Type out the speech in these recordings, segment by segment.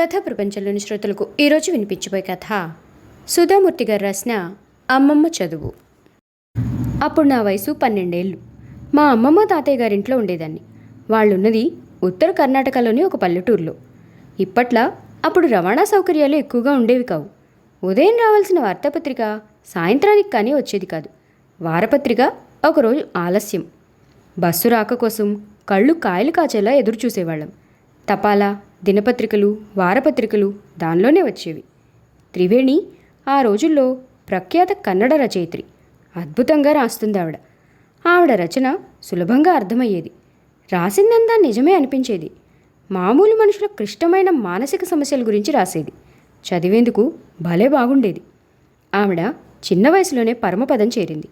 కథ ప్రపంచంలోని శ్రోతలకు ఈరోజు వినిపించబోయే కథ. సుధామూర్తి గారు రాసిన అమ్మమ్మ చదువు. అప్పుడు నా వయసు పన్నెండేళ్ళు. మా అమ్మమ్మ తాతయ్య గారింట్లో ఉండేదాన్ని. వాళ్ళున్నది ఉత్తర కర్ణాటకలోని ఒక పల్లెటూరులో. ఇప్పట్లా అప్పుడు రవాణా సౌకర్యాలు ఎక్కువగా ఉండేవి కావు. ఉదయం రావాల్సిన వార్తాపత్రిక సాయంత్రానికి కానీ వచ్చేది కాదు. వారపత్రిక ఒకరోజు ఆలస్యం. బస్సు రాక కోసం కళ్ళు కాయలు కాచేలా ఎదురు చూసేవాళ్ళం తపాలా దినపత్రికలు వారపత్రికలు దానిలోనే వచ్చేవి. త్రివేణి ఆ రోజుల్లో ప్రఖ్యాత కన్నడ రచయిత్రి. అద్భుతంగా రాస్తుంది ఆవిడ ఆవిడ రచన సులభంగా అర్థమయ్యేది. రాసిందంతా నిజమే అనిపించేది. మామూలు మనుషుల క్లిష్టమైన మానసిక సమస్యల గురించి రాసేది. చదివేందుకు భలే బాగుండేది. ఆవిడ చిన్న వయసులోనే పరమపదం చేరింది.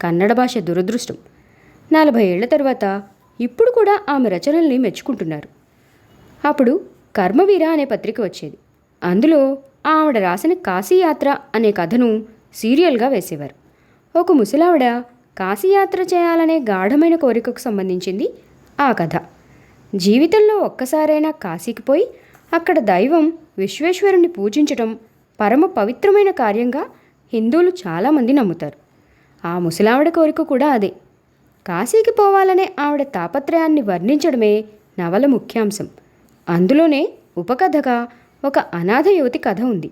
కన్నడ భాష దురదృష్టం. నలభై ఏళ్ళ తర్వాత ఇప్పుడు కూడా ఆమె రచనల్ని మెచ్చుకుంటున్నారు. అప్పుడు కర్మవీర అనే పత్రిక వచ్చేది. అందులో ఆవిడ రాసిన కాశీయాత్ర అనే కథను సీరియల్గా వేసేవారు. ఒక ముసలావిడ కాశీయాత్ర చేయాలనే గాఢమైన కోరికకు సంబంధించింది ఆ కథ. జీవితంలో ఒక్కసారైనా కాశీకి పోయి అక్కడ దైవం విశ్వేశ్వరుని పూజించటం పరమ పవిత్రమైన కార్యంగా హిందువులు చాలామంది నమ్ముతారు. ఆ ముసలావిడ కోరిక కూడా అదే. కాశీకి పోవాలనే ఆవిడ తాపత్రయాన్ని వర్ణించడమే నవల ముఖ్యాంశం. అందులోనే ఉపకథగా ఒక అనాథ యువతి కథ ఉంది.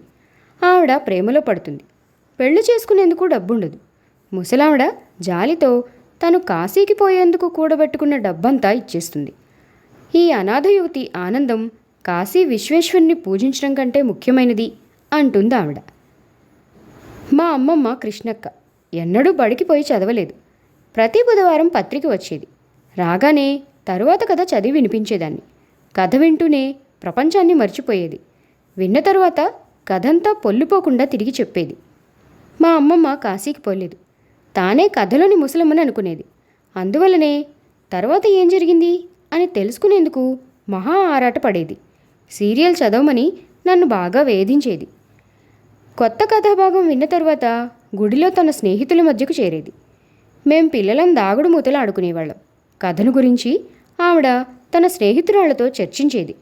ఆవిడ ప్రేమలో పడుతుంది. పెళ్ళి చేసుకునేందుకు డబ్బుండదు. ముసలావిడ జాలితో తను కాశీకి పోయేందుకు కూడబెట్టుకున్న డబ్బంతా ఇచ్చేస్తుంది. ఈ అనాథ యువతి ఆనందం కాశీ విశ్వేశ్వరుని పూజించడం కంటే ముఖ్యమైనది అంటుంది ఆవిడ. మా అమ్మమ్మ కృష్ణక్క ఎన్నడూ బడికి పోయి చదవలేదు. ప్రతి బుధవారం పత్రిక వచ్చేది. రాగానే తరువాత కథ చదివి వినిపించేదాన్ని. కథ వింటూనే ప్రపంచాన్ని మర్చిపోయేది. విన్న తరువాత కథంతా పొల్లిపోకుండా తిరిగి చెప్పేది. మా అమ్మమ్మ కాశీకి పోలేదు. తానే కథలోని ముసలమ్మని అనుకునేది. అందువలనే తర్వాత ఏం జరిగింది అని తెలుసుకునేందుకు మహా ఆరాట పడేది సీరియల్ చదవమని నన్ను బాగా వేధించేది. కొత్త కథాభాగం విన్న తర్వాత గుడిలో తన స్నేహితుల మధ్యకు చేరేది. మేం పిల్లలం దాగుడు మూతలు ఆడుకునేవాళ్ళం. కథను గురించి ఆవిడ తన స్నేహితురాళ్ళతో చర్చించేది.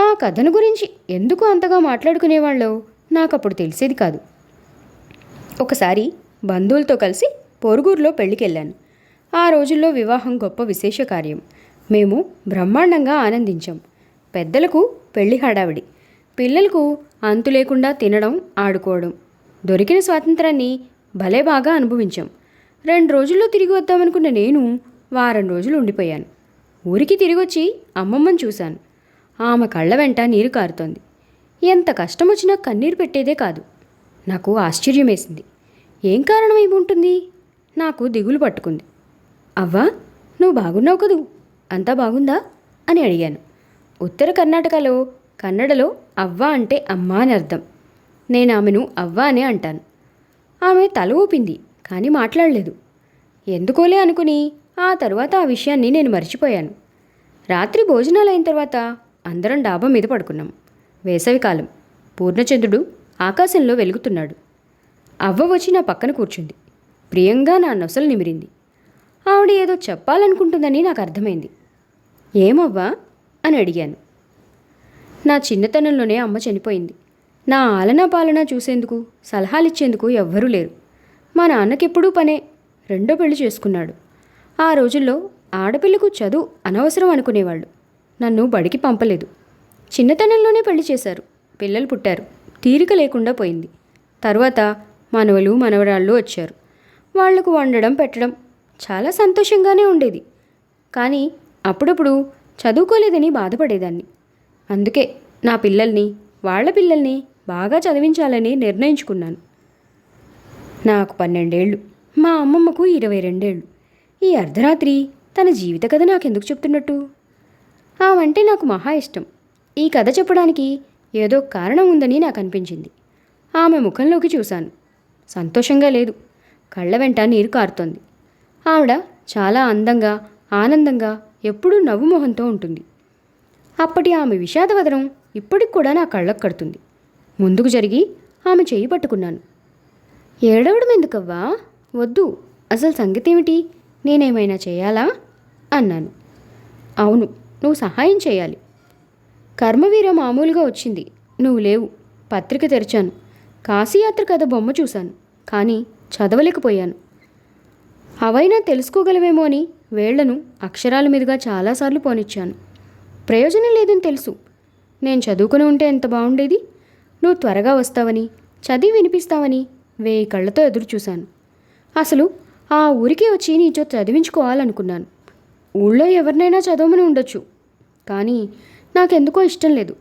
ఆ కథను గురించి ఎందుకు అంతగా మాట్లాడుకునేవాళ్ళో నాకప్పుడు తెలిసేది కాదు. ఒకసారి బంధువులతో కలిసి పొరుగురులో పెళ్ళికెళ్ళాను ఆ రోజుల్లో వివాహం గొప్ప విశేష కార్యం. మేము బ్రహ్మాండంగా ఆనందించాం. పెద్దలకు పెళ్ళి హడావిడి. పిల్లలకు అంతు లేకుండా తినడం ఆడుకోవడం. దొరికిన స్వాతంత్రాన్ని భలే బాగా అనుభవించాం. రెండు రోజుల్లో తిరిగి వద్దామనుకున్న నేను వారం రోజులు ఉండిపోయాను. ఊరికి తిరిగొచ్చి అమ్మమ్మని చూశాను. ఆమె కళ్ళ వెంట నీరు కారుతోంది. ఎంత కష్టం వచ్చినా కన్నీరు పెట్టేదే కాదు. నాకు ఆశ్చర్యమేసింది. ఏం కారణమై ఉంటుంది నాకు దిగులు పట్టుకుంది. అవ్వా నువ్వు బాగున్నావు కదూ? అంతా బాగుందా? అని అడిగాను. ఉత్తర కర్ణాటకలో కన్నడలో అవ్వ అంటే అమ్మ అని అర్థం. నేను ఆమెను అవ్వ అనే అంటాను. ఆమె తల ఊపింది కానీ మాట్లాడలేదు. ఎందుకోలే అనుకుని ఆ తర్వాత ఆ విషయాన్ని నేను మర్చిపోయాను. రాత్రి భోజనాలు అయిన తర్వాత అందరం డాబా మీద పడుకున్నాం. వేసవికాలం పూర్ణచంద్రుడు ఆకాశంలో వెలుగుతున్నాడు. అవ్వ వచ్చి నా పక్కన కూర్చుంది. ప్రియంగా నా నొసలు నిమిరింది. ఆవిడ ఏదో చెప్పాలనుకుంటుందని నాకు అర్థమైంది. ఏమవ్వా? అని అడిగాను. నా చిన్నతనంలోనే అమ్మ చనిపోయింది. నా ఆలనా పాలన చూసేందుకు సలహాలిచ్చేందుకు ఎవ్వరూ లేరు. మా నాన్నకెప్పుడూ పనే రెండో పెళ్ళి చేసుకున్నాడు. ఆ రోజుల్లో ఆడపిల్లకు చదువు అనవసరం అనుకునేవాళ్ళు. నన్ను బడికి పంపలేదు. చిన్నతనంలోనే పెళ్ళి చేశారు. పిల్లలు పుట్టారు. తీరిక లేకుండా పోయింది. తర్వాత మనవలు మనవరాళ్ళు వచ్చారు. వాళ్ళకు వండడం పెట్టడం చాలా సంతోషంగానే ఉండేది. కానీ అప్పుడప్పుడు చదువుకోలేదని బాధపడేదాన్ని. అందుకే నా పిల్లల్ని వాళ్ళ పిల్లల్ని బాగా చదివించాలని నిర్ణయించుకున్నాను. నాకు పన్నెండేళ్ళు మా అమ్మమ్మకు ఇరవై రెండేళ్ళు ఈ అర్ధరాత్రి తన జీవిత కథ నాకెందుకు చెప్తున్నట్టు? ఆమంటే నాకు మహా ఇష్టం. ఈ కథ చెప్పడానికి ఏదో కారణం ఉందని నాకు అనిపించింది ఆమె ముఖంలోకి చూశాను. సంతోషంగా లేదు. కళ్ళ వెంట నీరు కారుతోంది. ఆవిడ చాలా అందంగా ఆనందంగా ఎప్పుడూ నవ్వు మొహంతో ఉంటుంది. అప్పటి ఆమె విషాదవదనం ఇప్పటికి కూడా నా కళ్ళకు కడుతుంది. ముందుకు జరిగి ఆమె చేయి పట్టుకున్నాను. ఏడవడం ఎందుకవ్వా? వద్దు. అసలు సంగతి ఏమిటి నేనేమైనా చేయాలా? అన్నాను. అవును నువ్వు సహాయం చేయాలి. కర్మవీర మామూలుగా వచ్చింది. నువ్వు లేవు. పత్రిక తెరిచాను. కాశీయాత్ర కథ బొమ్మ చూశాను. కానీ చదవలేకపోయాను. అవైనా తెలుసుకోగలవేమో అని వేళ్ళను అక్షరాల మీదుగా చాలాసార్లు పోనిచ్చాను. ప్రయోజనం లేదని తెలుసు. నేను చదువుకుని ఉంటే ఎంత బాగుండేది? నువ్వు త్వరగా వస్తావని చదివి వినిపిస్తావని వేయి కళ్ళతో ఎదురు చూశాను అసలు ఆ ఊరికి వచ్చి నీతో చదివించుకోవాలనుకున్నాను. ఊళ్ళో ఎవరినైనా చదవమని ఉండొచ్చు. కానీ నాకెందుకో ఇష్టం లేదు.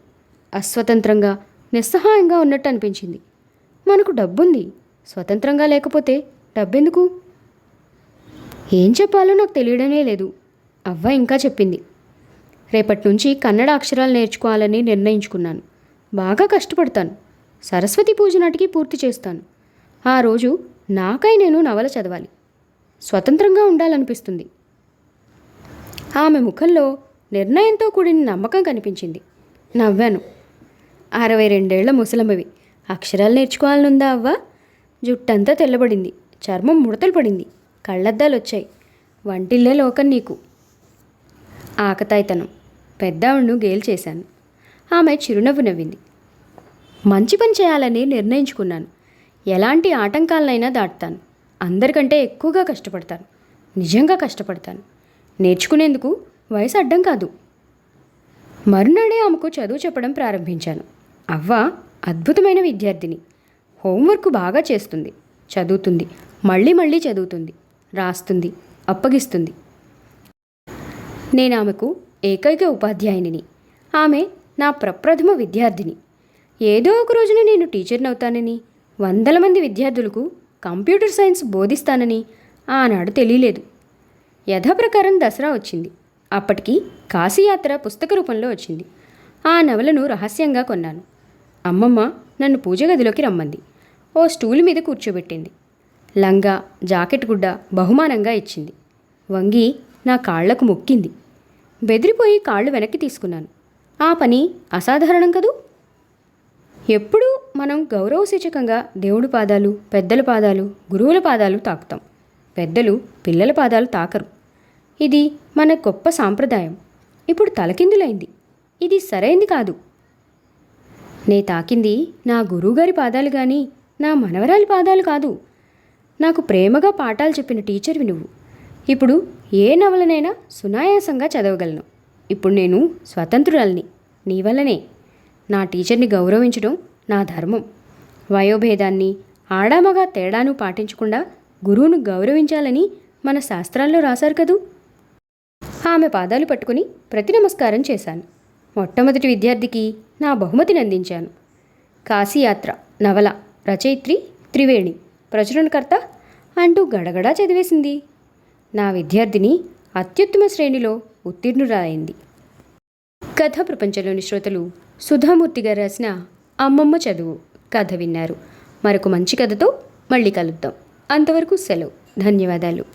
అస్వతంత్రంగా నిస్సహాయంగా ఉన్నట్టు అనిపించింది. మనకు డబ్బుంది. స్వతంత్రంగా లేకపోతే డబ్బెందుకు? ఏం చెప్పాలో నాకు తెలియడమే లేదు. అవ్వ ఇంకా చెప్పింది. రేపటి నుంచి కన్నడ అక్షరాలు నేర్చుకోవాలని నిర్ణయించుకున్నాను. బాగా కష్టపడతాను. సరస్వతి పూజ నాటికి పూర్తి చేస్తాను. ఆ రోజు నాకై నేను నవల చదవాలి. స్వతంత్రంగా ఉండాలనిపిస్తుంది. ఆమె ముఖంలో నిర్ణయంతో కూడిన నమ్మకం కనిపించింది. నవ్వాను. అరవై రెండేళ్ళ ముసలమ్మవి. అక్షరాలు నేర్చుకోవాలనుందా అవ్వ? జుట్టంతా తెల్లబడింది. చర్మం ముడతలు పడింది. కళ్ళద్దాలు వచ్చాయి వంటిల్లే లోకం నీకు. ఆకతాయితనం. పెద్దావిడ్ను గేలు చేశాను ఆమె చిరునవ్వు నవ్వింది. మంచి పని చేయాలని నిర్ణయించుకున్నాను. ఎలాంటి ఆటంకాలనైనా దాటుతాను. అందరికంటే ఎక్కువగా కష్టపడతాను. నిజంగా కష్టపడతాను. నేర్చుకునేందుకు వయసు అడ్డం కాదు. మరునాడే ఆమెకు చదువు చెప్పడం ప్రారంభించాను. అవ్వ అద్భుతమైన విద్యార్థిని. హోంవర్క్ బాగా చేస్తుంది. చదువుతుంది. మళ్ళీ మళ్ళీ చదువుతుంది. రాస్తుంది. అప్పగిస్తుంది. నేను ఆమెకు ఏకైక ఉపాధ్యాయునిని. ఆమె నా ప్రప్రథమ విద్యార్థిని. ఏదో ఒక రోజున నేను టీచర్ని అవుతానని వందల మంది విద్యార్థులకు కంప్యూటర్ సైన్స్ బోధిస్తానని ఆనాడు తెలియలేదు. యథాప్రకారం దసరా వచ్చింది. అప్పటికి కాశీయాత్ర పుస్తక రూపంలో వచ్చింది. ఆ నవలను రహస్యంగా కొన్నాను. అమ్మమ్మ నన్ను పూజ గదిలోకి రమ్మంది. ఓ స్టూల్ మీద కూర్చోబెట్టింది. లంగా జాకెట్ గుడ్డ బహుమానంగా ఇచ్చింది. వంగి నా కాళ్ళకు మొక్కింది. బెదిరిపోయి కాళ్ళు వెనక్కి తీసుకున్నాను. ఆ పని అసాధారణం కదూ? ఎప్పుడూ మనం గౌరవసూచకంగా దేవుడి పాదాలు పెద్దల పాదాలు గురువుల పాదాలు తాకుతాం. పెద్దలు పిల్లల పాదాలు తాకరు. ఇది మన గొప్ప సాంప్రదాయం. ఇప్పుడు తలకిందులైంది. ఇది సరైంది కాదు. నే తాకింది నా గురువుగారి పాదాలు కానీ నా మనవరాలి పాదాలు కాదు. నాకు ప్రేమగా పాఠాలు చెప్పిన టీచర్వి నువ్వు. ఇప్పుడు ఏ నవలనైనా సునాయాసంగా చదవగలను. ఇప్పుడు నేను స్వతంత్రురాల్ని. నీ వల్లనే. నా టీచర్ని గౌరవించడం నా ధర్మం. వయోభేదాన్ని ఆడామగా తేడాను పాటించకుండా గురువును గౌరవించాలని మన శాస్త్రాల్లో రాశారు కదూ. ఆమె పాదాలు పట్టుకుని ప్రతి నమస్కారం చేశాను. మొట్టమొదటి విద్యార్థికి నా బహుమతిని అందించాను. కాశీయాత్ర నవల రచయిత్రి త్రివేణి ప్రచురణకర్త అంటూ గడగడా చదివేసింది. నా విద్యార్థిని అత్యుత్తమ శ్రేణిలో ఉత్తీర్ణురాయింది కథ ప్రపంచంలోని శ్రోతలు సుధామూర్తి గారు రాసిన అమ్మమ్మ చదువు కథ విన్నారు. మరొక మంచి కథతో మళ్ళీ కలుద్దాం. అంతవరకు సెలవు. ధన్యవాదాలు.